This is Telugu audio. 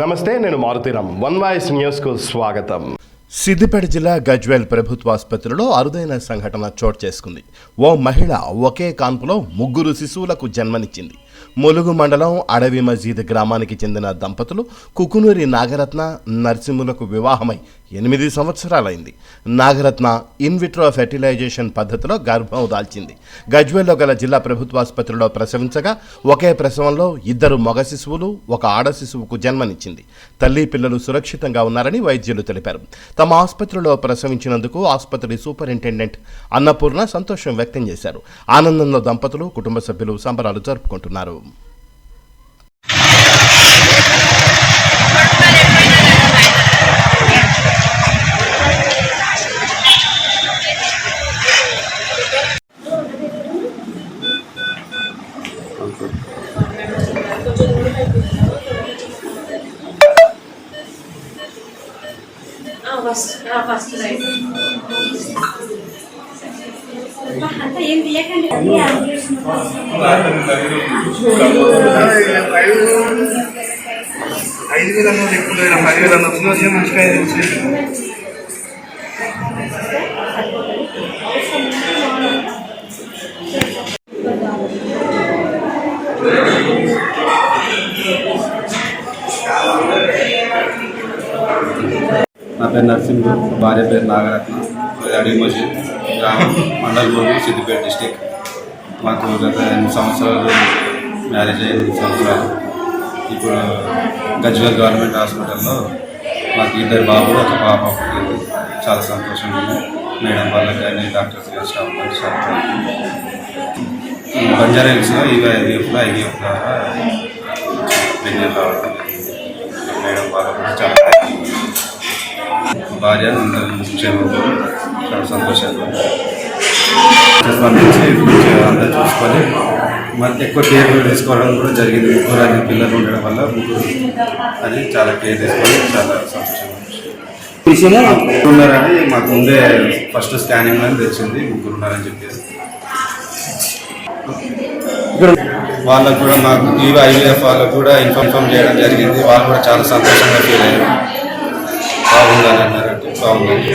నమస్తే నేను మారుతీరామ్ వన్ వాయిస్ న్యూస్కు స్వాగతం. సిద్దిపేట జిల్లా గజ్వేల్ ప్రభుత్వ ఆసుపత్రిలో అరుదైన సంఘటన చోటు చేసుకుంది. ఓ మహిళ ఒకే కాన్పులో ముగ్గురు శిశువులకు జన్మనిచ్చింది. ములుగు మండలం అడవి మజీద్ గ్రామానికి చెందిన దంపతులు కుకునూరి నాగరత్న నరసింహులకు వివాహమై ఎనిమిది సంవత్సరాలైంది. నాగరత్న ఇన్విట్రో ఫెర్టిలైజేషన్ పద్ధతిలో గర్భం దాల్చింది. గజ్వేల్లో గల జిల్లా ప్రభుత్వాసుపత్రిలో ప్రసవించగా ఒకే ప్రసవంలో ఇద్దరు మగ శిశువులు ఒక ఆడ శిశువుకు జన్మనిచ్చింది. తల్లి పిల్లలు సురక్షితంగా ఉన్నారని వైద్యులు తెలిపారు. తమ ఆసుపత్రిలో ప్రసవించినందుకు ఆసుపత్రి సూపరింటెండెంట్ అన్నపూర్ణ సంతోషం వ్యక్తం చేశారు. ఆనందంలో దంపతులు కుటుంబ సభ్యులు సంబరాలు జరుపుకుంటున్నారు. ఫస్ట్ ఫస్ట్ రైట్ అంతా ఏం తీయకండి ఐదు వేల అన్నది ఎక్కువ లేదు పదివేల అన్న వచ్చిన వచ్చి మంచిగా తెలిసి నా పేరు నరసింహు భార్య పేరు నాగరత్న అడవి మసీద్ గ్రామం మండల్ సిద్దిపేట డిస్టిక్. మాకు గత ఎనిమిది సంవత్సరాలు మ్యారేజ్ అయ్యి ఎనిమిది సంవత్సరాలు. ఇప్పుడు గజ్వేల్ గవర్నమెంట్ హాస్పిటల్లో మాకు ఇద్దరు బాబులు ఒక పాప పుట్టింది చాలా సంతోషంగా ఉంది. మేడం వాళ్ళకి కానీ డాక్టర్స్ కానీ స్టాఫ్ కానీ చాలా బంజారా హిల్స్లో ఇవి ఐవీఎఫ్లో ఐవీఎఫ్ ద్వారా ప్రెగ్నెంట్ రావడం మేడం వాళ్ళకు కూడా చాలా భార్య అందరూ క్షేమంగా చాలా సంతోషంగా స్పందించి అందరూ చూసుకొని మరి ఎక్కువ కేర్ తీసుకోవడం కూడా జరిగింది. ముగ్గురు అని పిల్లలు ఉండడం వల్ల ముగ్గురు అని చాలా కేర్ తీసుకొని చాలా సంతోషంగా ఉన్నారని మాకు ముందే ఫస్ట్ స్కానింగ్ అని తెలిసింది ముగ్గురు ఉన్నారని చెప్పేసి వాళ్ళకు కూడా మాకు ఈవీ ఐవీఎఫ్ వాళ్ళకు కూడా ఇన్ఫార్మ్ చేయడం జరిగింది. వాళ్ళు కూడా చాలా సంతోషంగా ఫీల్ అయ్యారు. బాగుందని అన్నారు బాగుందని